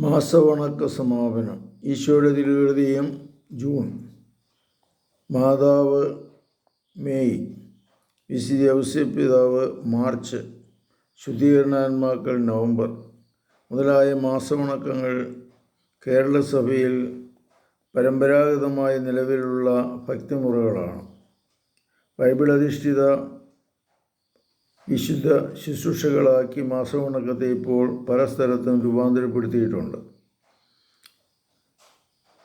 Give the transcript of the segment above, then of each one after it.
മാസവണക്ക സമാപനം ഈശോയുടെ തിരുഹൃദയം ജൂൺ. മാതാവ് മെയ്. വിശുദ്ധ ഔസ്യപിതാവ് മാർച്ച്. ശുദ്ധീകരണാത്മാക്കൾ നവംബർ. മുതലായ മാസവണക്കങ്ങൾ കേരള പരമ്പരാഗതമായി നിലവിലുള്ള ഭക്തിമുറകളാണ്. ബൈബിൾ അധിഷ്ഠിത വിശുദ്ധ ശുശ്രൂഷകളാക്കി മാസവണക്കത്തെ ഇപ്പോൾ പല സ്ഥലത്തും രൂപാന്തരപ്പെടുത്തിയിട്ടുണ്ട്.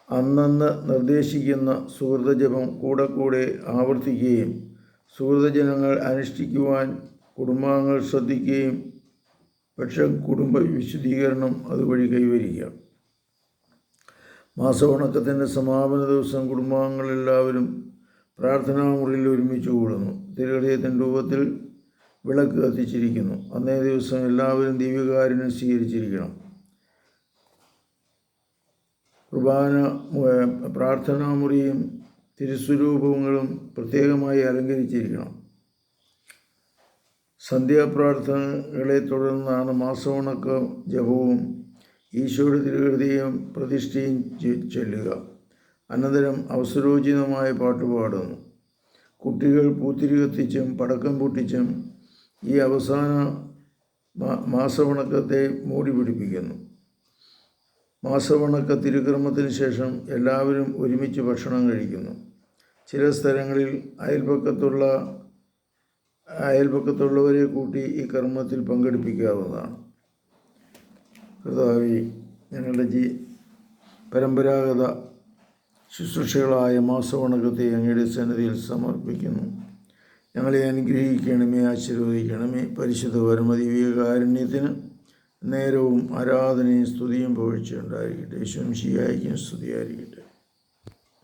അന്നന്ന് നിർദ്ദേശിക്കുന്ന സുഹൃതജപം കൂടെ കൂടെ ആവർത്തിക്കുകയും സുഹൃതജനങ്ങൾ അനുഷ്ഠിക്കുവാൻ കുടുംബാംഗങ്ങൾ ശ്രദ്ധിക്കുകയും പക്ഷെ കുടുംബ വിശുദ്ധീകരണം അതുവഴി കൈവരിക്കാം മാസവണക്കത്തിന്റെ സമാപന ദിവസം കുടുംബാംഗങ്ങളെല്ലാവരും പ്രാർത്ഥനാ മുറിയിൽ ഒരുമിച്ച് കൂടുന്നു. തിരുഹൃദയത്തിന്റെ രൂപത്തിൽ വിളക്ക് കത്തിച്ചിരിക്കുന്നു. അന്നേ ദിവസം എല്ലാവരും ദിവ്യകാരുണ്യം സ്വീകരിച്ചിരിക്കണം. കുർബാന പ്രാർത്ഥനാ മുറിയും തിരുസ്വരൂപങ്ങളും പ്രത്യേകമായി അലങ്കരിച്ചിരിക്കണം. സന്ധ്യാപ്രാർത്ഥനകളെ തുടർന്നാണ് മാസവണക്ക ജപവും ഈശോയുടെ തിരുകൃതിയും പ്രതിഷ്ഠയും ചൊല്ലുക. അനന്തരം അവസരോചിതമായ പാട്ട് പാടുന്നു. കുട്ടികൾ പൂത്തിരി കത്തിച്ചും പടക്കം പൊട്ടിച്ചും ഈ അവസാന മാസവണക്കത്തെ മൂടി പിടിപ്പിക്കുന്നു. മാസവണക്ക തിരുക്രമത്തിന് ശേഷം എല്ലാവരും ഒരുമിച്ച് ഭക്ഷണം കഴിക്കുന്നു. ചില സ്ഥലങ്ങളിൽ അയൽപക്കത്തുള്ള അയൽപക്കത്തുള്ളവരെ കൂട്ടി ഈ കർമ്മത്തിൽ പങ്കെടുപ്പിക്കാവുന്നതാണ്. കർത്താവി ഞങ്ങളുടെ ജീ പരമ്പരാഗത ശുശ്രൂഷകളായ മാസവണക്കത്തെ അങ്ങയുടെ സന്നിധിയിൽ സമർപ്പിക്കുന്നു. ഞങ്ങളെ അനുഗ്രഹിക്കണമേ ആശീർവദിക്കണമേ. പരിശുദ്ധ പരമതി കാരുണ്യത്തിന് നേരവും ആരാധനയും സ്തുതിയും പുകഴ്ചയുണ്ടായിരിക്കട്ടെ ശംശിയായിരിക്കും സ്തുതിയായിരിക്കട്ടെ.